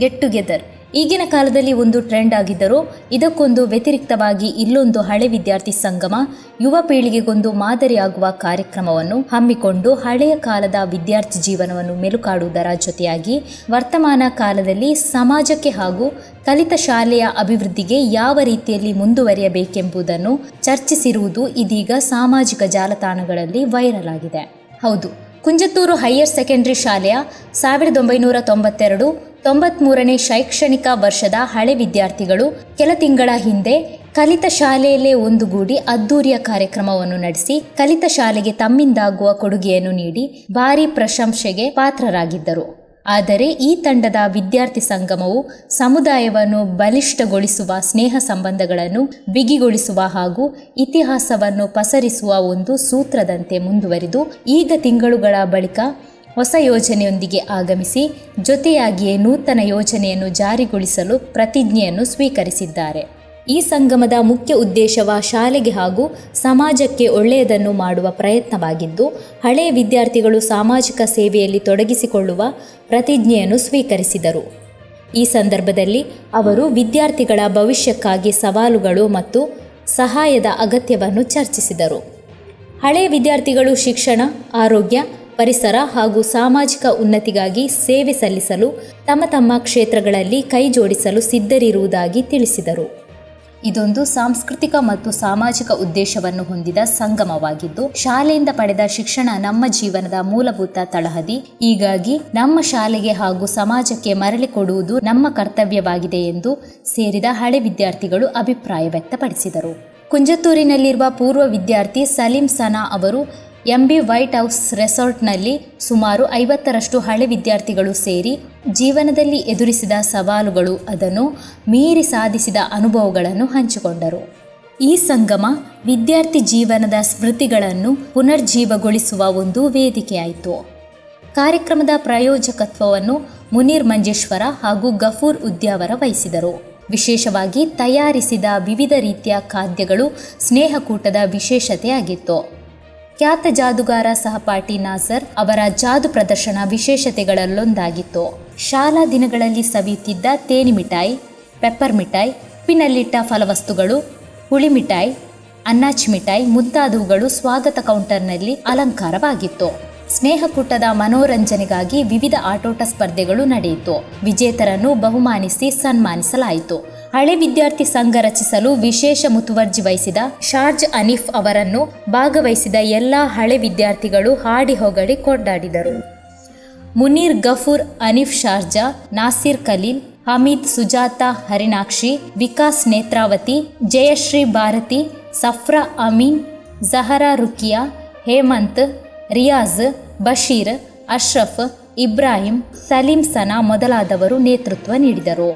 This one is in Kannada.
ಗೆಟ್ ಟುಗೆದರ್ ಈಗಿನ ಕಾಲದಲ್ಲಿ ಒಂದು ಟ್ರೆಂಡ್ ಆಗಿದ್ದರೂ ಇದಕ್ಕೊಂದು ವ್ಯತಿರಿಕ್ತವಾಗಿ ಇಲ್ಲೊಂದು ಹಳೆ ವಿದ್ಯಾರ್ಥಿ ಸಂಗಮ, ಯುವ ಪೀಳಿಗೆಗೊಂದು ಮಾದರಿಯಾಗುವ ಕಾರ್ಯಕ್ರಮವನ್ನು ಹಮ್ಮಿಕೊಂಡು ಹಳೆಯ ಕಾಲದ ವಿದ್ಯಾರ್ಥಿ ಜೀವನವನ್ನು ಮೆಲುಕಾಡುವುದರ ಜೊತೆಯಾಗಿ ವರ್ತಮಾನ ಕಾಲದಲ್ಲಿ ಸಮಾಜಕ್ಕೆ ಹಾಗೂ ಕಲಿತ ಶಾಲೆಯ ಅಭಿವೃದ್ಧಿಗೆ ಯಾವ ರೀತಿಯಲ್ಲಿ ಮುಂದುವರಿಯಬೇಕೆಂಬುದನ್ನು ಚರ್ಚಿಸಿರುವುದು ಇದೀಗ ಸಾಮಾಜಿಕ ಜಾಲತಾಣಗಳಲ್ಲಿ ವೈರಲ್ ಆಗಿದೆ. ಹೌದು, ಕುಂಜತ್ತೂರು ಹೈಯರ್ ಸೆಕೆಂಡರಿ ಶಾಲೆಯ ಸಾವಿರದ ಒಂಬೈನೂರ ತೊಂಬತ್ತೆರಡು ತೊಂಬತ್ಮೂರನೇ ಶೈಕ್ಷಣಿಕ ವರ್ಷದ ಹಳೆ ವಿದ್ಯಾರ್ಥಿಗಳು ಕೆಲ ತಿಂಗಳ ಹಿಂದೆ ಕಲಿತ ಶಾಲೆಯಲ್ಲೇ ಒಂದುಗೂಡಿ ಅದ್ದೂರಿಯ ಕಾರ್ಯಕ್ರಮವನ್ನು ನಡೆಸಿ ಕಲಿತ ಶಾಲೆಗೆ ತಮ್ಮಿಂದಾಗುವ ಕೊಡುಗೆಯನ್ನು ನೀಡಿ ಭಾರಿ ಪ್ರಶಂಸೆಗೆ ಪಾತ್ರರಾಗಿದ್ದರು. ಆದರೆ ಈ ತಂಡದ ವಿದ್ಯಾರ್ಥಿ ಸಂಗಮವು ಸಮುದಾಯವನ್ನು ಬಲಿಷ್ಠಗೊಳಿಸುವ ಸ್ನೇಹ ಸಂಬಂಧಗಳನ್ನು ಬಿಗಿಗೊಳಿಸುವ ಹಾಗೂ ಇತಿಹಾಸವನ್ನು ಪಸರಿಸುವ ಒಂದು ಸೂತ್ರದಂತೆ ಮುಂದುವರಿದು ಈಗ ತಿಂಗಳುಗಳ ಬಳಿಕ ಹೊಸ ಯೋಜನೆಯೊಂದಿಗೆ ಆಗಮಿಸಿ, ಜೊತೆಯಾಗಿಯೇ ನೂತನ ಯೋಜನೆಯನ್ನು ಜಾರಿಗೊಳಿಸಲು ಪ್ರತಿಜ್ಞೆಯನ್ನು ಸ್ವೀಕರಿಸಿದ್ದಾರೆ. ಈ ಸಂಗಮದ ಮುಖ್ಯ ಉದ್ದೇಶವ ಶಾಲೆಗೆ ಹಾಗೂ ಸಮಾಜಕ್ಕೆ ಒಳ್ಳೆಯದನ್ನು ಮಾಡುವ ಪ್ರಯತ್ನವಾಗಿದ್ದು ಹಳೆಯ ವಿದ್ಯಾರ್ಥಿಗಳು ಸಾಮಾಜಿಕ ಸೇವೆಯಲ್ಲಿ ತೊಡಗಿಸಿಕೊಳ್ಳುವ ಪ್ರತಿಜ್ಞೆಯನ್ನು ಸ್ವೀಕರಿಸಿದರು. ಈ ಸಂದರ್ಭದಲ್ಲಿ ಅವರು ವಿದ್ಯಾರ್ಥಿಗಳ ಭವಿಷ್ಯಕ್ಕಾಗಿ ಸವಾಲುಗಳು ಮತ್ತು ಸಹಾಯದ ಅಗತ್ಯವನ್ನು ಚರ್ಚಿಸಿದರು. ಹಳೆಯ ವಿದ್ಯಾರ್ಥಿಗಳು ಶಿಕ್ಷಣ, ಆರೋಗ್ಯ ಪರಿಸರ ಹಾಗೂ ಸಾಮಾಜಿಕ ಉನ್ನತಿಗಾಗಿ ಸೇವೆ ಸಲ್ಲಿಸಲು ತಮ್ಮ ತಮ್ಮ ಕ್ಷೇತ್ರಗಳಲ್ಲಿ ಕೈಜೋಡಿಸಲು ಸಿದ್ಧರಿರುವುದಾಗಿ ತಿಳಿಸಿದರು. ಇದೊಂದು ಸಾಂಸ್ಕೃತಿಕ ಮತ್ತು ಸಾಮಾಜಿಕ ಉದ್ದೇಶವನ್ನು ಹೊಂದಿದ ಸಂಗಮವಾಗಿದ್ದು, ಶಾಲೆಯಿಂದ ಪಡೆದ ಶಿಕ್ಷಣ ನಮ್ಮ ಜೀವನದ ಮೂಲಭೂತ ತಳಹದಿ. ಹೀಗಾಗಿ ನಮ್ಮ ಶಾಲೆಗೆ ಹಾಗೂ ಸಮಾಜಕ್ಕೆ ಮರಳಿ ಕೊಡುವುದು ನಮ್ಮ ಕರ್ತವ್ಯವಾಗಿದೆ ಎಂದು ಸೇರಿದ ಹಳೆ ವಿದ್ಯಾರ್ಥಿಗಳು ಅಭಿಪ್ರಾಯ ವ್ಯಕ್ತಪಡಿಸಿದರು. ಕುಂಜತ್ತೂರಿನಲ್ಲಿರುವ ಪೂರ್ವ ವಿದ್ಯಾರ್ಥಿ ಸಲೀಂ ಸನಾ ಅವರು ಎಂಬಿ ವೈಟ್ ಹೌಸ್ ರೆಸಾರ್ಟ್ನಲ್ಲಿ ಸುಮಾರು ಐವತ್ತರಷ್ಟು ಹಳೆ ವಿದ್ಯಾರ್ಥಿಗಳು ಸೇರಿ ಜೀವನದಲ್ಲಿ ಎದುರಿಸಿದ ಸವಾಲುಗಳು ಅದನ್ನು ಮೀರಿ ಸಾಧಿಸಿದ ಅನುಭವಗಳನ್ನು ಹಂಚಿಕೊಂಡರು. ಈ ಸಂಗಮ ವಿದ್ಯಾರ್ಥಿ ಜೀವನದ ಸ್ಮೃತಿಗಳನ್ನು ಪುನರ್ಜೀವಗೊಳಿಸುವ ಒಂದು ವೇದಿಕೆಯಾಯಿತು. ಕಾರ್ಯಕ್ರಮದ ಪ್ರಾಯೋಜಕತ್ವವನ್ನು ಮುನೀರ್ ಮಂಜೇಶ್ವರ ಹಾಗೂ ಗಫೂರ್ ಉದ್ಯಾವರ ವಹಿಸಿದರು. ವಿಶೇಷವಾಗಿ ತಯಾರಿಸಿದ ವಿವಿಧ ರೀತಿಯ ಖಾದ್ಯಗಳು ಸ್ನೇಹಕೂಟದ ವಿಶೇಷತೆಯಾಗಿತ್ತು. ಖ್ಯಾತ ಜಾದುಗಾರ ಸಹಪಾಠಿ ನಾಸರ್ ಅವರ ಜಾದು ಪ್ರದರ್ಶನ ವಿಶೇಷತೆಗಳಲ್ಲೊಂದಾಗಿತ್ತು. ಶಾಲಾ ದಿನಗಳಲ್ಲಿ ಸವಿಯುತ್ತಿದ್ದ ತೇನಿ ಮಿಠಾಯಿ, ಪೆಪ್ಪರ್ ಮಿಠಾಯಿ ಉಪ್ಪಿನಲ್ಲಿಟ್ಟ ಫಲವಸ್ತುಗಳು, ಹುಳಿ ಮಿಠಾಯಿ, ಅನ್ನಾಚ್ ಮಿಠಾಯಿ ಮುಂತಾದವುಗಳು ಸ್ವಾಗತ ಕೌಂಟರ್ನಲ್ಲಿ ಅಲಂಕಾರವಾಗಿತ್ತು. ಸ್ನೇಹಕೂಟದ ಮನೋರಂಜನೆಗಾಗಿ ವಿವಿಧ ಆಟೋಟ ಸ್ಪರ್ಧೆಗಳು ನಡೆಯಿತು. ವಿಜೇತರನ್ನು ಬಹುಮಾನಿಸಿ ಸನ್ಮಾನಿಸಲಾಯಿತು. ಹಳೆ ವಿದ್ಯಾರ್ಥಿ ಸಂಘ ರಚಿಸಲು ವಿಶೇಷ ಮುತುವರ್ಜಿ ವಹಿಸಿದ ಶಾರ್ಜ್ ಅನೀಫ್ ಅವರನ್ನು ಭಾಗವಹಿಸಿದ ಎಲ್ಲ ಹಳೆ ವಿದ್ಯಾರ್ಥಿಗಳು ಹಾಡಿ ಹೊಗಳಿ ಕೊಂಡಾಡಿದರು. ಮುನೀರ್ ಗಫೂರ್, ಅನೀಫ್ ಶಾರ್ಜಾ, ನಾಸಿರ್ ಖಲೀಲ್, ಹಮೀದ್ ಸುಜಾತಾ ಹರಿನಾಕ್ಷಿ ವಿಕಾಸ್ ನೇತ್ರಾವತಿ, ಜಯಶ್ರೀ ಭಾರತಿ, ಸಫ್ರಾ ಅಮೀನ್, ಜಹರಾ ರುಕಿಯಾ, ಹೇಮಂತ್, ರಿಯಾಜ್, ಬಶೀರ್, ಅಶ್ರಫ್, ಇಬ್ರಾಹಿಂ, ಸಲೀಂ ಸನಾ ಮೊದಲಾದವರು ನೇತೃತ್ವ ನೀಡಿದರು.